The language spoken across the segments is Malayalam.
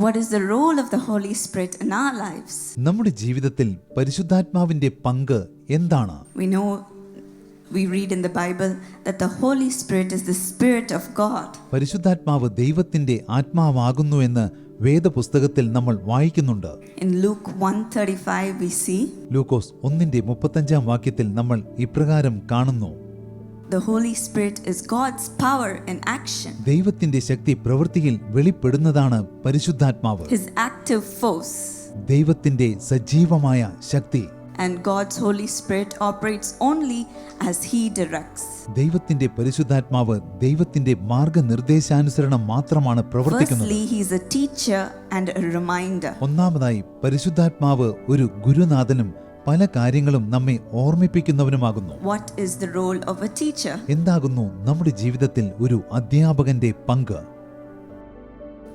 what is the role of the Holy Spirit in our lives? നമ്മുടെ ജീവിതത്തിൽ പരിശുദ്ധാത്മാവിന്റെ പങ്ക് എന്താണ് We know, we read in the Bible that the Holy Spirit is the Spirit of God. പരിശുദ്ധാത്മാവ് ദൈവത്തിന്റെ ആത്മാവാകുന്നു എന്ന് വേദപുസ്തകത്തിൽ നമ്മൾ വായിക്കുന്നുണ്ട് In Luke 135, we see ലൂക്കോസ് ഒന്നിന്റെ മുപ്പത്തഞ്ചാം വാക്യത്തിൽ നമ്മൾ ഇപ്രകാരം കാണുന്നു the Holy Spirit is God's power in action, ദൈവത്തിന്റെ ശക്തി പ്രവൃത്തിയിൽ വെളിപ്പെടുന്നതാണ് പരിശുദ്ധാത്മാവ് His active force. ദൈവത്തിന്റെ സജീവമായ ശക്തി And God's Holy Spirit operates only as He directs. ദൈവത്തിന്റെ പരിശുദ്ധാത്മാവ് ദൈവത്തിന്റെ മാർഗനിർദ്ദേശാനുസരണം മാത്രമാണ് പ്രവർത്തിക്കുന്നത് Firstly, he is a teacher and a reminder. ഒന്നാമതായി പരിശുദ്ധാത്മാവ് ഒരു ഗുരുനാഥനും പല കാര്യങ്ങളും നമ്മെ ഓർമ്മിപ്പിക്കുന്നവനുമാകുന്നു What is the role of a teacher? എന്താകുന്നു നമ്മുടെ ജീവിതത്തിൽ ഒരു അധ്യാപകന്റെ പങ്ക്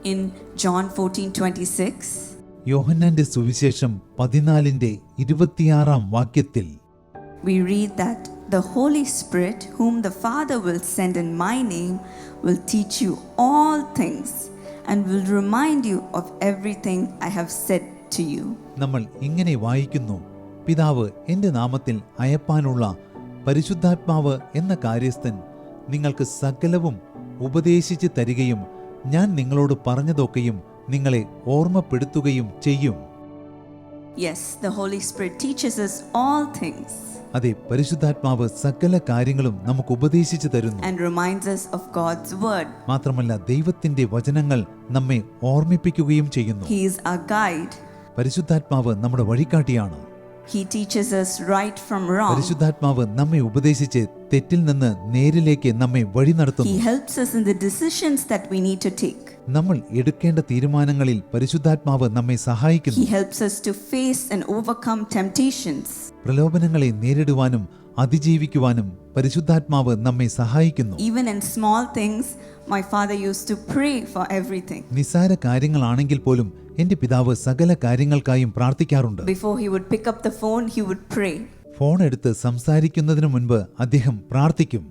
In John 14 26, യോഹന്നാന്റെ സുവിശേഷം പതിനാലിന്റെ ഇരുപത്തിയാറാം വാക്യത്തിൽ we read that the Holy Spirit, whom the Father will send in my name, will teach you all things and will remind you of everything I have said to you. നമ്മൾ ഇങ്ങനെ വായിക്കുന്നു പിതാവ് എന്റെ നാമത്തിൽ അയപ്പാനുള്ള പരിശുദ്ധാത്മാവ് എന്ന കാര്യസ്ഥൻ നിങ്ങൾക്ക് സകലവും ഉപദേശിച്ച് തരികയും ഞാൻ നിങ്ങളോട് പറഞ്ഞതൊക്കെയും നിങ്ങളെ ഓർമ്മപ്പെടുത്തുകയും ചെയ്യും. Yes, the Holy Spirit teaches us all things. അതെ പരിശുദ്ധാത്മാവ് സകല കാര്യങ്ങളും നമുക്ക് ഉപദേശിച്ചു തരുന്നു. And reminds us of God's word. മാത്രമല്ല ദൈവത്തിന്റെ വചനങ്ങൾ നമ്മെ ഓർമ്മിപ്പിക്കുകയും ചെയ്യുന്നു. He is our guide. പരിശുദ്ധാത്മാവ് നമ്മുടെ വഴികാട്ടിയാണ്. He teaches us right from wrong. പരിശുദ്ധാത്മാവ് നമ്മെ ഉപദേശിച്ച് തെറ്റിൽ നിന്ന് നേരിലേക്ക് നമ്മെ വഴി He നടത്തുന്നു helps us in the decisions that we need to take. നമ്മൾ എടുക്കേണ്ട തീരുമാനങ്ങളിൽ പരിശുദ്ധാത്മാവ് നമ്മെ സഹായിക്കുന്നു He helps us to face and overcome temptations. പ്രലോഭനങ്ങളെ നേരിടുവാനും അതിജീവിക്കുവാനും പരിശുദ്ധാത്മാവ് നമ്മെ സഹായിക്കുന്നു. Even in small things, my father used to pray for everything. നിസാര കാര്യങ്ങളാണെങ്കിൽ പോലും എന്റെ പിതാവ് സകല കാര്യങ്ങൾക്കായും പ്രാർത്ഥിക്കാറുണ്ട്. Before he would pick up the phone he would pray phone എടുത്ത് സംസാരിക്കുന്നതിനു മുൻപ് അദ്ദേഹം പ്രാർത്ഥിക്കും.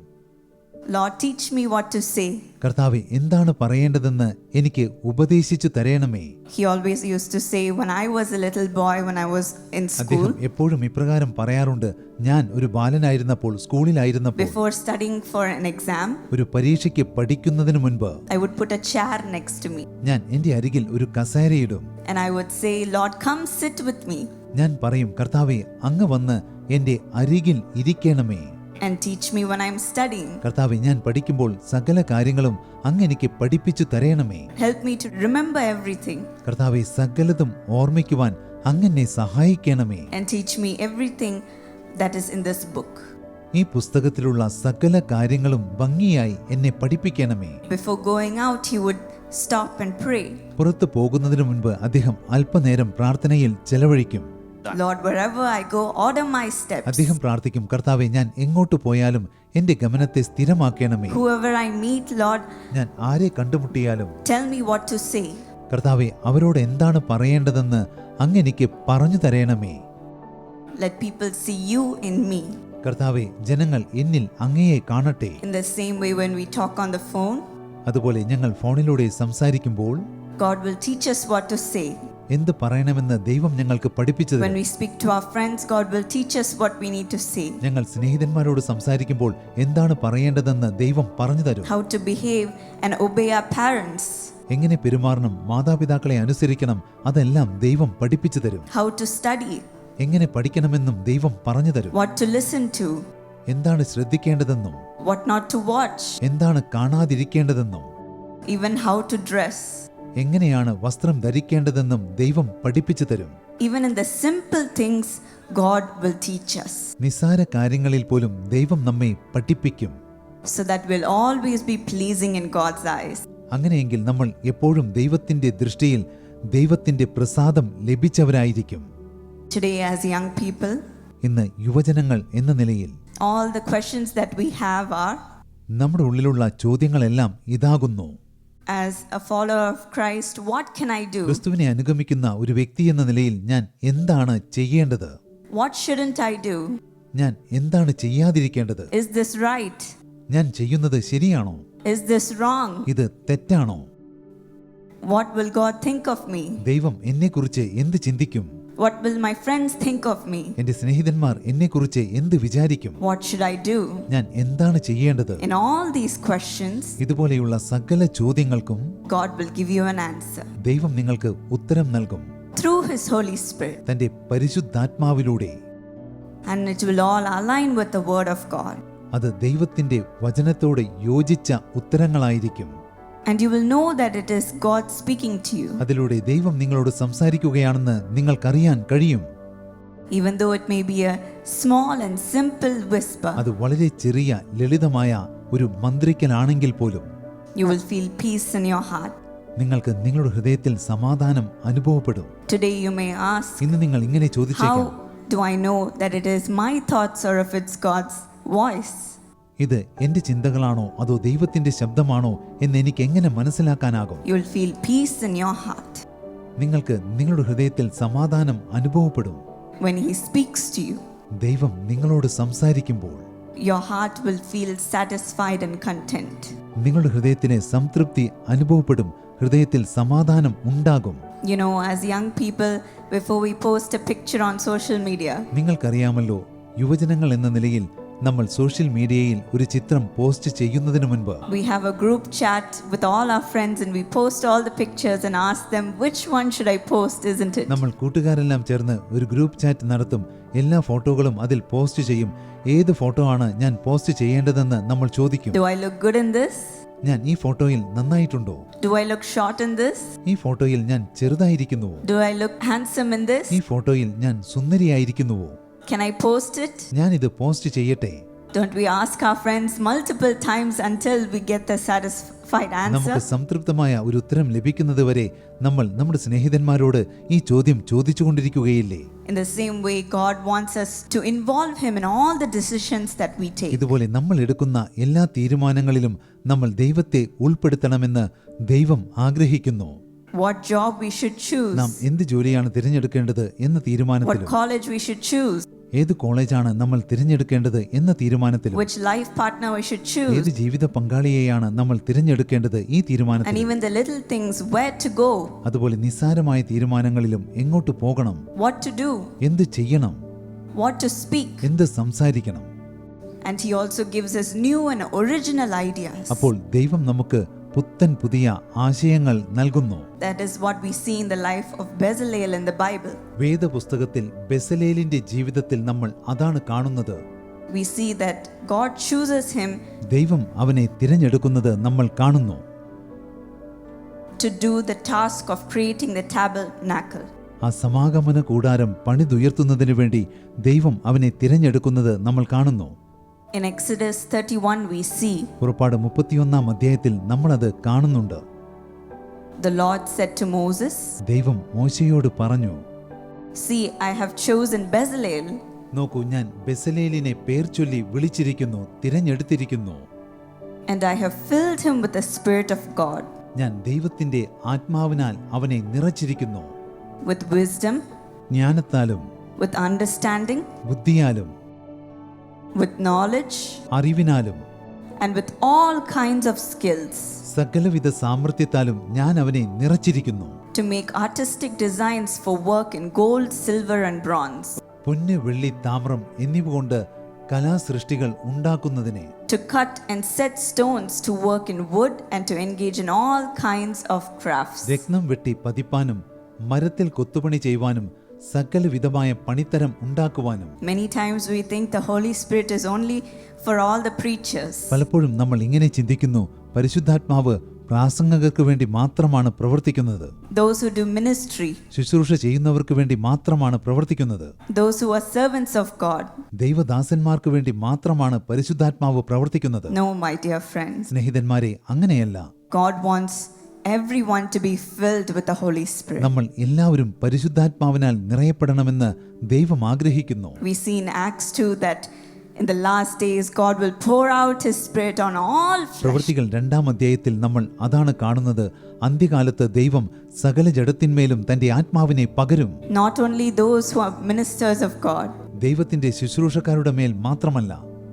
Lord, teach me what to say. കർത്താവെ എന്താണ് പറയേണ്ടതെന്ന് എനിക്ക് ഉപദേശിച്ചു തരേണമേ He always used to say, when I was a little boy, when I was in അദ്ദേഹം school, എപ്പോഴും ഇപ്രകാരം പറയാറുണ്ട് ഞാൻ ഒരു ബാലനായിരുന്നപ്പോൾ സ്കൂളിലായിരുന്നപ്പോൾ before studying for an exam, ഒരു പരീക്ഷയ്ക്ക് പഠിക്കുന്നതിന് മുൻപ് I would put a chair next to me ഞാൻ എന്റെ അരികിൽ ഒരു കസേരയിടും and I would say, Lord, come sit with me ഞാൻ പറയും കർത്താവെ അങ്ങ് വന്ന് എന്റെ അരികിൽ ഇരിക്കണമേ and teach me when I'm studying. കർത്താവെ ഞാൻ പഠിക്കുമ്പോൾ സകല കാര്യങ്ങളും അങ്ങ് എനിക്ക് പഠിപ്പിച്ചു തരയണമേ Help me to remember everything കർത്താവെ സകലതും ഓർമ്മിക്കുവാൻ അങ്ങെന്നെ സഹായിക്കണമേ and teach me everything that is in this book. ഈ പുസ്തകത്തിലുള്ള സകല കാര്യങ്ങളും ഭംഗിയായി എന്നെ പഠിപ്പിക്കണമേ Before going out, he would stop and pray. പുറത്തു പോകുന്നതിനു മുൻപ് അദ്ദേഹം അല്പനേരം പ്രാർത്ഥനയിൽ ചെലവഴിക്കും Lord, wherever I go, order my steps. അദ്ദേഹം പ്രാർത്ഥിക്കും കർത്താവെ ഞാൻ എങ്ങോട്ട് പോയാലും എന്റെ ഗമനത്തെ സ്ഥിരമാക്കണമേ Whoever I meet, Lord, ഞാൻ ആരെ കണ്ടുമുട്ടിയാലും tell me what to say. കർത്താവെ അവരോട് എന്താണ് പറയേണ്ടതെന്ന് അങ്ങ് എനിക്ക് പറഞ്ഞു തരയണമേ Let people see you in me. കർത്താവെ ജനങ്ങൾ എന്നിൽ അങ്ങയെ കാണട്ടെ In the same way, when we talk on the phone, അതുപോലെ ഞങ്ങൾ ഫോണിലൂടെ സംസാരിക്കുമ്പോൾ God will teach us what to say. എന്ത് പറയണമെന്ന് ദൈവം ഞങ്ങൾക്ക് പഠിപ്പിച്ചത് When തരും we speak to our friends, God will teach us what we need to say, ഞങ്ങൾ സ്നേഹിതന്മാരോട് സംസാരിക്കുമ്പോൾ എന്താണ് പറയേണ്ടതെന്ന് ദൈവം പറഞ്ഞു തരും. How to behave and obey our parents, എങ്ങനെ പെരുമാറണം മാതാപിതാക്കളെ അനുസരിക്കണം അതെല്ലാം ദൈവം പഠിപ്പിച്ചു തരും. How to study, എങ്ങനെ പഠിക്കണമെന്നും ദൈവം പറഞ്ഞു തരും. What to listen to, എന്താണ് ശ്രദ്ധിക്കേണ്ടതെന്നും. What not to watch, എന്താണ് കാണാതിരിക്കേണ്ടതെന്നും. Even how to dress. എങ്ങനെയാണ് വസ്ത്രം ധരിക്കേണ്ടതെന്നും ദൈവം പഠിപ്പിച്ചു തരും. Even in the simple things God will teach us. നിസാര കാര്യങ്ങളിൽ പോലും ദൈവം നമ്മെ പഠിപ്പിക്കും. So that will always be pleasing in God's eyes അങ്ങനെയെങ്കിൽ നമ്മൾ എപ്പോഴും ദൈവത്തിന്റെ ദൃഷ്ടിയിൽ ദൈവത്തിന്റെ പ്രസാദം ലഭിച്ചവരായിരിക്കും. ടുഡേ ആസ് യങ് പീപ്പിൾ ഇന്ന് യുവജനങ്ങൾ എന്ന നിലയിൽ all the questions that we have are നമ്മുടെ ഉള്ളിലുള്ള ചോദ്യങ്ങളെല്ലാം ഇതാകുന്നു. As a follower of Christ, what can I do? ക്രിസ്തുവിനെ അനുഗമിക്കുന്ന ഒരു വ്യക്തി എന്ന നിലയിൽ ഞാൻ എന്താണ് ചെയ്യേണ്ടത് What shouldn't I do? ഞാൻ എന്താണ് ചെയ്യാതിരിക്കേണ്ടത് Is this right? ഞാൻ ചെയ്യുന്നത് ശരിയാണോ Is this wrong? ഇത് തെറ്റാണോ What will God think of me? ദൈവം എന്നെക്കുറിച്ച് എന്ത് ചിന്തിക്കും What will my friends think of me? എന്റെ സ്നേഹിതന്മാർ എന്നെക്കുറിച്ച് എന്ത് വിചാരിക്കും What should I do? ഞാൻ എന്താണ് ചെയ്യേണ്ടത് In all these questions, ഇതുപോലെയുള്ള സകല ചോദ്യങ്ങൾക്കും God will give you an answer ദൈവം നിങ്ങൾക്ക് ഉത്തരം നൽകും through His Holy Spirit, തന്റെ പരിശുദ്ധാത്മാവിലൂടെ and it will all align with the Word of God. അത് ദൈവത്തിന്റെ വചനത്തോട് യോജിച്ച ഉത്തരങ്ങളായിരിക്കും And you will know that it is God speaking to you, അതിലൂടെ ദൈവം നിങ്ങളോട് സംസാരിക്കുകയാണെന്ന് നിങ്ങൾക്കറിയാൻ കഴിയും even though it may be a small and simple whisper. അത് വളരെ ചെറിയ ലളിതമായ ഒരു മന്ത്രിക്കലാണെങ്കിൽ പോലും You will feel peace in your heart. നിങ്ങൾക്ക് നിങ്ങളുടെ ഹൃദയത്തിൽ സമാധാനം അനുഭവപ്പെടും Today, you may ask, ഇന്ന് നിങ്ങൾ ഇങ്ങനെ ചോദിച്ചേക്കാം How do I know that it is my thoughts or if it's God's voice? ഇത് എന്റെ ചിന്തകളാണോ? അതോ ദൈവത്തിന്റെ ശബ്ദമാണോ? എന്ന് എനിക്ക് എങ്ങനെ മനസ്സിലാക്കാനാകും? You will feel peace in your heart. നിങ്ങൾക്ക് നിങ്ങളുടെ ഹൃദയത്തിൽ സമാധാനം അനുഭവപ്പെടും. When He speaks to you. ദൈവം നിങ്ങളോട് സംസാരിക്കുമ്പോൾ Your heart will feel satisfied and content. നിങ്ങളുടെ ഹൃദയത്തിന് സംതൃപ്തി അനുഭവപ്പെടും. ഹൃദയത്തിൽ സമാധാനം ഉണ്ടാകും. You know, as young people, before we post a picture on social media, നിങ്ങൾക്കറിയാമല്ലോ യുവജനങ്ങൾ എന്ന നിലയിൽ നമ്മൾ സോഷ്യൽ മീഡിയയിൽ ഒരു ചിത്രം പോസ്റ്റ് ചെയ്യുന്നതിന് മുൻപ് we have a group chat with all our friends and we post all the pictures and ask them, which one should I post, isn't it? നമ്മൾ കൂട്ടുകാരെല്ലാം ചേർന്ന് ഒരു ഗ്രൂപ്പ് ചാറ്റ് നടത്തും എല്ലാ ഫോട്ടോകളും അതിൽ പോസ്റ്റ് ചെയ്യും ഏത് ഫോട്ടോ ആണ് ഞാൻ പോസ്റ്റ് ചെയ്യേണ്ടതെന്ന് നമ്മൾ ചോദിക്കും Do I look good in this? ഞാൻ ഈ ഫോട്ടോയിൽ നന്നായിട്ടുണ്ടോ Do I look short in this? ഈ ഫോട്ടോയിൽ ഞാൻ ചെറുതായിരിക്കുന്നുവോ Do I look handsome in this? ഈ ഫോട്ടോയിൽ ഞാൻ സുന്ദരിയായിരിക്കുന്നുവോ Can I post it? ഞാൻ ഇത് പോസ്റ്റ് ചെയ്യട്ടെ Don't we ask our friends multiple times until we get the satisfied നമുക്ക് answer? സംതൃപ്തമായ ഒരു ഉത്തരം ലഭിക്കുന്നത് വരെ നമ്മൾ നമ്മുടെ സ്നേഹിതന്മാരോട് ഈ ചോദ്യം ചോദിച്ചുകൊണ്ടിരിക്കുകയില്ലേ In the same way, God wants us to involve Him in all the decisions that we take. ഇതുപോലെ നമ്മൾ എടുക്കുന്ന എല്ലാ തീരുമാനങ്ങളിലും നമ്മൾ ദൈവത്തെ ഉൾപ്പെടുത്തണമെന്ന് ദൈവം ആഗ്രഹിക്കുന്നു What job we should choose, നാം എന്ത് ജോലിയാണ് തിരഞ്ഞെടുക്കേണ്ടത് എന്ന what തീരുമാനത്തിലും college we should choose, ഏത് കോളേജാണ് നമ്മൾ തിരഞ്ഞെടുക്കേണ്ടത് എന്ന should ഏത് ജീവിത പങ്കാളിയെയാണ് നമ്മൾ തിരഞ്ഞെടുക്കേണ്ടത് ഈ തീരുമാനത്തിൽ അതുപോലെ നിസ്സാരമായ തീരുമാനങ്ങളിലും എങ്ങോട്ട് പോകണം? എന്ത് ചെയ്യണം. എന്ത് സംസാരിക്കണം? And He also gives us new and original ideas. അപ്പോൾ ദൈവം നമുക്ക് പുത്തൻ പുതിയ ആശയങ്ങൾ നൽകുന്നു That is what we see in the life of Bezalel in the Bible. വേദപുസ്തകത്തിൽ ബെസലേലിന്റെ ജീവിതത്തിൽ നമ്മൾ അതാണ് കാണുന്നത് We see that God chooses him ദൈവം അവനെ തിരഞ്ഞെടുക്കുന്നത് നമ്മൾ കാണുന്നു to do the task of creating the tabernacle. ആ സമാഗമന കൂടാരം പണിതുയർത്തുന്നതിനു വേണ്ടി ദൈവം അവനെ തിരഞ്ഞെടുക്കുന്നത് നമ്മൾ കാണുന്നു In Exodus 31, we see പുറപ്പാട് മുപ്പത്തിയൊന്നാം അധ്യായത്തിൽ നമ്മളത് കാണുന്നുണ്ട്. The Lord said to Moses, ദൈവം മോശയോട് പറഞ്ഞു See, I have chosen Bezalel. നോക്കൂ ഞാൻ ബെസലേലിനെ പേർ ചൊല്ലി വിളിച്ചിരിക്കുന്നു തിരഞ്ഞെടുത്തിരിക്കുന്നു. And I have filled him with the Spirit of God, ഞാൻ ദൈവത്തിന്റെ ആത്മാവിനാൽ അവനെ നിറച്ചിരിക്കുന്നു. With wisdom, ജ്ഞാനത്താലും with understanding, ബുദ്ധിയാലും with knowledge, അറിവിനാലും and with all kinds of skills സകലവിധ സാമർഥ്യത്താലും ഞാൻ അവനെ നിറച്ചിരിക്കുന്നു to make artistic designs for work in gold, silver, and bronze, പൊന്ന് വെള്ളി താമ്രം എന്നിവ കൊണ്ട് കലാസൃഷ്ടികൾ ഉണ്ടാക്കുന്നതിനെ to cut and set stones to work in wood and to engage in all kinds of crafts. രത്നം വെട്ടി പതിപ്പാനും മരത്തിൽ കൊത്തുപണി ചെയ്യുവാനും സകലവിധമായ പണിത്തരം ഉണ്ടാക്കുവാനും Many times we think the Holy Spirit is only for all the preachers. പലപ്പോഴും നമ്മൾ ഇങ്ങനെ ചിന്തിക്കുന്നു പരിശുദ്ധാത്മാവ് പ്രാസംഗകർക്ക് വേണ്ടി മാത്രമാണ് പ്രവർത്തിക്കുന്നത് Those who do ministry, ശുശ്രൂഷ ചെയ്യുന്നവർക്ക് വേണ്ടി മാത്രമാണ് പ്രവർത്തിക്കുന്നത് those who are servants of God. ദൈവദാസന്മാർക്ക് വേണ്ടി മാത്രമാണ് പരിശുദ്ധാത്മാവ് പ്രവർത്തിക്കുന്നത് No, my dear friends. സ്നേഹിതന്മാരെ അങ്ങനെയല്ല God wants everyone to be filled with the Holy Spirit. നമ്മൾ എല്ലാവരും പരിശുദ്ധാത്മാവിനാൽ നിറയപ്പെടണമെന്ന് ദൈവം ആഗ്രഹിക്കുന്നു We see in Acts 2 that in the last days God will pour out His Spirit on all flesh. പ്രവൃത്തികൾ രണ്ടാം അധ്യായത്തിൽ നമ്മൾ അതാണ് കാണുന്നത് അന്ത്യകാലത്ത് ദൈവം സകല ജഡത്തിന്മേലും തന്റെ ആത്മാവിനെ പകരും Not only those who are ministers of God, ദൈവത്തിന്റെ ശുശ്രൂഷക്കാരുടെ മേൽ മാത്രമല്ല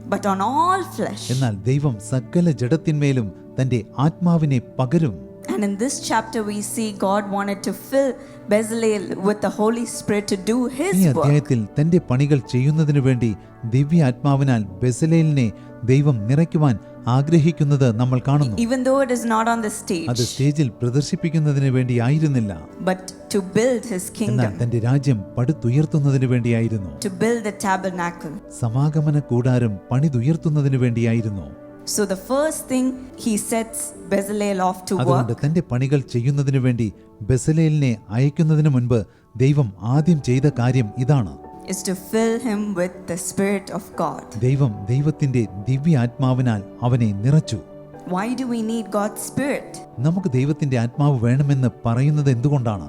but on all flesh. എന്നാൽ ദൈവം സകല ജഡത്തിന്മേലും തന്റെ ആത്മാവിനെ പകരും And in this chapter, we see God wanted to fill Bezalel with the Holy Spirit to do ഈ his work. അധ്യായത്തിൽ തന്റെ പണികൾ ചെയ്യുന്നതിനു വേണ്ടി ദിവ്യ ആത്മാവിനാൽ ബെസലേലിനെ ദൈവം നിറയ്ക്കുവാൻ ആഗ്രഹിക്കുന്നത് നമ്മൾ കാണുന്നു Even though it is not on the അത് stage, സ്റ്റേജിൽ പ്രദർശിപ്പിക്കുന്നതിന് വേണ്ടി ആയിരുന്നില്ല but to build his എന്നാൽ kingdom, തന്റെ രാജ്യം പടുത്തുയർത്തുന്നതിന് വേണ്ടിയായിരുന്നു to build the tabernacle. സമാഗമന കൂടാരം പണിതുയർത്തുന്നതിന് വേണ്ടിയായിരുന്നു So the first thing he sets Bezalel off to അതുകൊണ്ട് work തന്റെ പണികൾ ചെയ്യുന്നതിനു വേണ്ടി ബെസലേലിനെ അയക്കുന്നതിന് മുൻപ് ദൈവം ആദ്യം ചെയ്ത കാര്യം ഇതാണ് is to fill him with the Spirit of God. ദൈവം ദൈവത്തിന്റെ ദിവ്യ ആത്മാവിനാൽ അവനെ നിറച്ചു Why do we need God's Spirit? നമുക്ക് ദൈവത്തിന്റെ ആത്മാവ് വേണമെന്ന് പറയുന്നത് എന്തുകൊണ്ടാണ്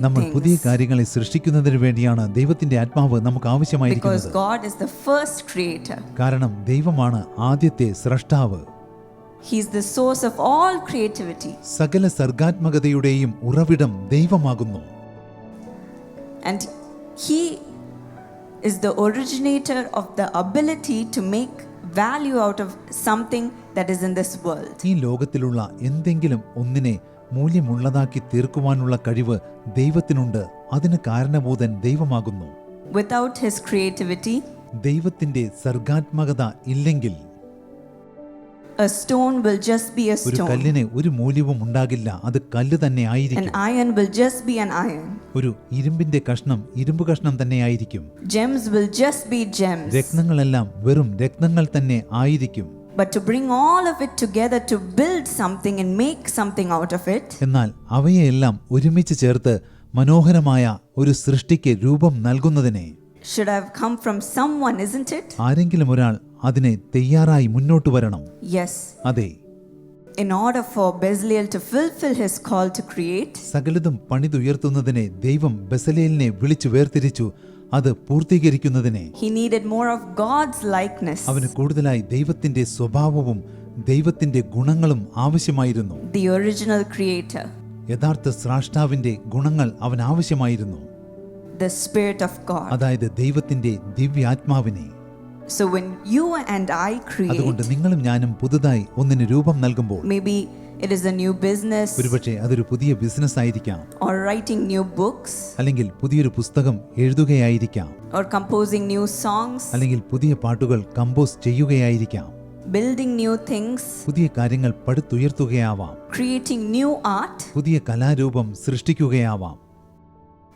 നമ്മൾ പുതിയ കാര്യങ്ങളെ സൃഷ്ടിക്കുന്നതിന് ദൈവത്തിന്റെ ആത്മാവ് നമുക്ക് ആവശ്യമായിരിക്കുന്നത്. കാരണം ദൈവമാണ് ആദ്യത്തെ സ്രഷ്ടാവ്. സകല സർഗാത്മകതയുടെയും ഉറവിടം ദൈവമാകുന്നു. ഈ ലോകത്തിലുള്ള എന്തെങ്കിലും ഒന്നിനെ മൂല്യമുള്ളതാക്കി തീർക്കുവാനുള്ള കഴിവ് ദൈവത്തിനുണ്ട്. അതിന് കാരണഭൂതൻ ദൈവമാകുന്നു. Without His creativity, ദൈവത്തിന്റെ സർഗാത്മകത ഇല്ലെങ്കിൽ a stone will just be a ഒരു കല്ലിന് ഒരു മൂല്യവും ഉണ്ടാകില്ല. അത് കല്ല് തന്നെ an ആയിരിക്കും. iron will just be an iron, ഒരു ഇരുമ്പിന്റെ കഷ്ണം ഇരുമ്പ് കഷ്ണം തന്നെ ആയിരിക്കും. Gems will just be gems. രത്നങ്ങളെല്ലാം വെറും രത്നങ്ങൾ തന്നെ ആയിരിക്കും. But to bring all of it together to build something and make something out of it, എന്നാൽ അവയെല്ലാം ഒരുമിച്ച് ചേർത്ത് മനോഹരമായ ഒരു സൃഷ്ടിക്ക് രൂപം നൽകുന്നതിനെ should have come from someone, isn't it? ആരെങ്കിലും ഒരാൾ അതിനെ തയ്യാറായി മുന്നോട്ട് വരണം Yes. അതെ In order for Bezalel to fulfill his call to create, സകലതും പണിതുയർത്തുന്നതിനെ ദൈവം ബസലേലിനെ വിളിച്ചു വേർതിരിച്ചു അത് പൂർത്തീകരിക്കുന്നതിനെ. He needed more of God's likeness. അവന് കൂടുതലായി ദൈവത്തിന്റെ സ്വഭാവവും ദൈവത്തിന്റെ ഗുണങ്ങളും ആവശ്യമായിരുന്നു. The original creator, യഥാർത്ഥ സ്രാഷ്ടാവിന്റെ ഗുണങ്ങൾ അവൻ ആവശ്യമായിരുന്നു. The Spirit of God. അതായത് ദൈവത്തിന്റെ ദിവ്യാത്മാവിനെ. So when you and I അതുകൊണ്ട് create, നിങ്ങളും ഞാനും പുതുതായി ഒന്നിന് രൂപം നൽകുമ്പോൾ maybe it is a new business. ഒരുപക്ഷെ അതൊരു പുതിയ ബിസിനസ് ആയിരിക്കാം. Or writing new books. അല്ലെങ്കിൽ പുതിയൊരു പുസ്തകം എഴുതുകയായിരിക്കാം. Or composing new songs, അല്ലെങ്കിൽ പുതിയ പാട്ടുകൾ കമ്പോസ് ചെയ്യുകയായിരിക്കാം. Building new things, പുതിയ കാര്യങ്ങൾ പടുത്തുയർത്തുകയാവാം. Creating new art. പുതിയ കലാരൂപം സൃഷ്ടിക്കുകയാവാം.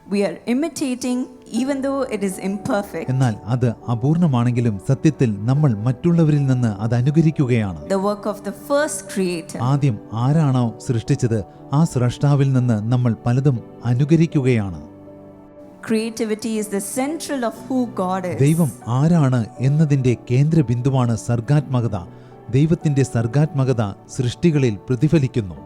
We are imitating even though it is imperfect. എന്നാൽ അത് അപൂർണമാണെങ്കിലും സത്യത്തിൽ നമ്മൾ മറ്റുള്ളവരിൽ നിന്ന് അത് അനുകരിക്കുകയാണ് The work of the first creator. ആദ്യം ആരാണോ സൃഷ്ടിച്ചത് ആ സ്രഷ്ടാവിൽ നിന്ന് നമ്മൾ പലതും അനുകരിക്കുകയാണ് Creativity is the central of who God is. ദൈവം ആരാണ് എന്നതിന്റെ കേന്ദ്ര ബിന്ദുവാണ് സർഗാത്മകത ദൈവത്തിന്റെ സർഗാത്മകത സൃഷ്ടികളിൽ പ്രതിഫലിക്കുന്നു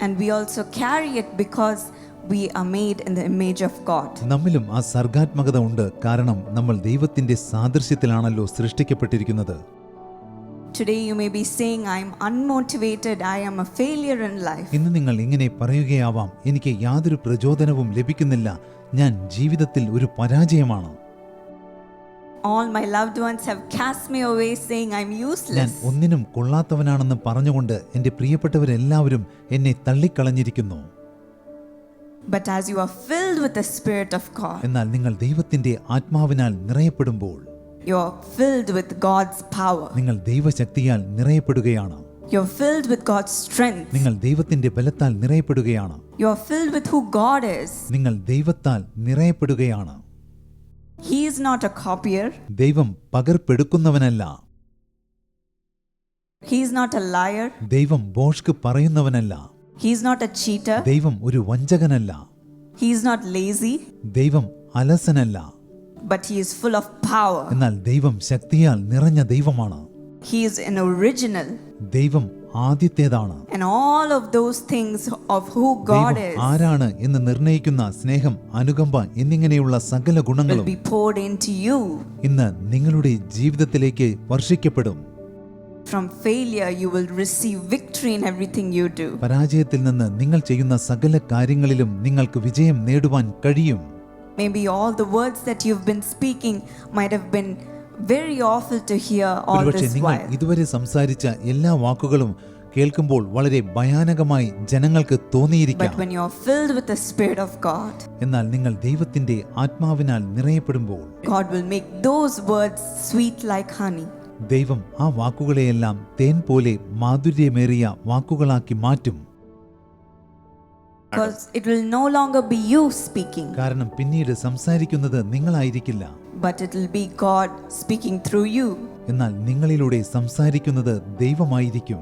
And we also carry it because we are made in the image of God. നമ്മിലും ആ സർഗാത്മകത ഉണ്ട് കാരണം നമ്മൾ ദൈവത്തിന്റെ സാദൃശ്യത്തിലാണല്ലോ സൃഷ്ടിക്കപ്പെട്ടിരിക്കുന്നത് Today you may be saying, I am unmotivated, I am a failure in life. ഇന്ന് നിങ്ങൾ ഇങ്ങനെ പറയുകയാവാം എനിക്ക് യാതൊരു പ്രചോദനവും ലഭിക്കുന്നില്ല ഞാൻ ജീവിതത്തിൽ ഒരു പരാജയമാണ് All my loved ones have cast me away, saying, I'm ഞാൻ useless. ഒന്നിനും കൊള്ളാത്തവനാണെന്ന് പറഞ്ഞുകൊണ്ട് എന്റെ പ്രിയപ്പെട്ടവരെല്ലാവരും എന്നെ തള്ളിക്കളഞ്ഞിരിക്കുന്നു But as you are filled with the Spirit of God, എന്നാൽ നിങ്ങൾ ദൈവത്തിന്റെ ആത്മാവിനാൽ നിറയപ്പെടുമ്പോൾ you are filled with God's power, നിങ്ങൾ ദൈവശക്തിയാൽ നിറയപ്പെടുകയാണ് you're filled with God's strength, നിങ്ങൾ ദൈവത്തിന്റെ ബലത്താൽ നിറയപ്പെടുകയാണ് you're filled with who God is. നിങ്ങൾ ദൈവത്താൽ നിറയപ്പെടുകയാണ് He is not a copier, ദൈവം പകർപ്പെടുക്കുന്നവനല്ല He is not a liar, ദൈവം ബോഷ്ക്ക് പറയുന്നവനല്ല He is not a cheater, ദൈവം ഒരു വഞ്ചകനല്ല. He is not lazy, ദൈവം അലസനല്ല. But He is full of power. എന്നാൽ ദൈവം ശക്തിയാൽ നിറഞ്ഞ ദൈവമാണ്. He is an original. ദൈവം ആദ്യത്തേതാണ്. And all of those things of who God is ആരാണ് എന്ന് നിർണയിക്കുന്ന സ്നേഹം അനുകമ്പ എന്നിങ്ങനെയുള്ള സകല ഗുണങ്ങളും into you. ഇന്ന് നിങ്ങളുടെ ജീവിതത്തിലേക്ക് വർഷിക്കപ്പെടും. From failure, you will receive victory in everything you do. പരാജയത്തിൽ നിന്ന് നിങ്ങൾ ചെയ്യുന്ന സകല കാര്യങ്ങളിലും നിങ്ങൾക്ക് വിജയം നേടുവാൻ കഴിയും Maybe all the words that you've been speaking might have been very awful to hear all this while. ഇതുവരെ സംസാരിച്ച എല്ലാ വാക്കുകളും കേൾക്കുമ്പോൾ വളരെ ഭയാനകമായി ജനങ്ങൾക്ക് തോന്നിയിരിക്കാം എന്നാൽ നിങ്ങൾ ദൈവത്തിന്റെ ആത്മാവിനാൽ നിറയപ്പെടുമ്പോൾ ദൈവം ആ വാക്കുകളെയെല്ലാം തേൻ പോലെ മാധുര്യമേറിയ വാക്കുകളാക്കി മാറ്റും. കാരണം പിന്നീട് സംസാരിക്കുന്നത് നിങ്ങളായിരിക്കില്ല. എന്നാൽ നിങ്ങളിലൂടെ സംസാരിക്കുന്നത് ദൈവമായിരിക്കും.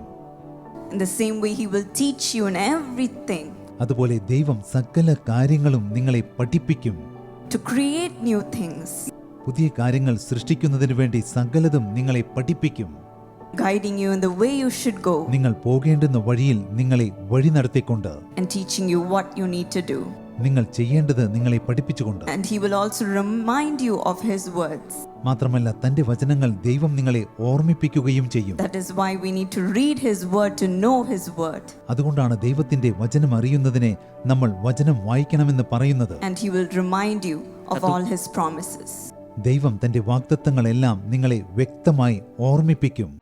അതുപോലെ ദൈവം സകല കാര്യങ്ങളും നിങ്ങളെ പഠിപ്പിക്കും. ടു ക്രിയേറ്റ് ന്യൂ തിങ്സ് പുതിയ കാര്യങ്ങൾ സൃഷ്ടിക്കുന്നതിന് വേണ്ടി സകലതും നിങ്ങളെ പഠിപ്പിക്കും guiding you in the way you should go നിങ്ങൾ പോകേണ്ടുന്ന വഴിയിൽ നിങ്ങളെ വഴി നടത്തിക്കൊണ്ട് and teaching you what you need to do. നിങ്ങൾ ചെയ്യേണ്ടത് നിങ്ങളെ പഠിപ്പിച്ചുകൊണ്ട് And He will also remind you of His words. മാത്രമല്ല തന്റെ വചനങ്ങൾ ദൈവം നിങ്ങളെ ഓർമ്മിപ്പിക്കുകയും ചെയ്യും That is why we need to read His word to know His word. അതുകൊണ്ടാണ് ദൈവത്തിന്റെ വചനം അറിയുന്നതിനെ നമ്മൾ വചനം വായിക്കണമെന്ന് പറയുന്നത് And He will remind you of all His promises. ദൈവം തന്റെ വാഗ്ദത്തങ്ങളെല്ലാം നിങ്ങളെ വ്യക്തമായി ഓർമ്മിപ്പിക്കും.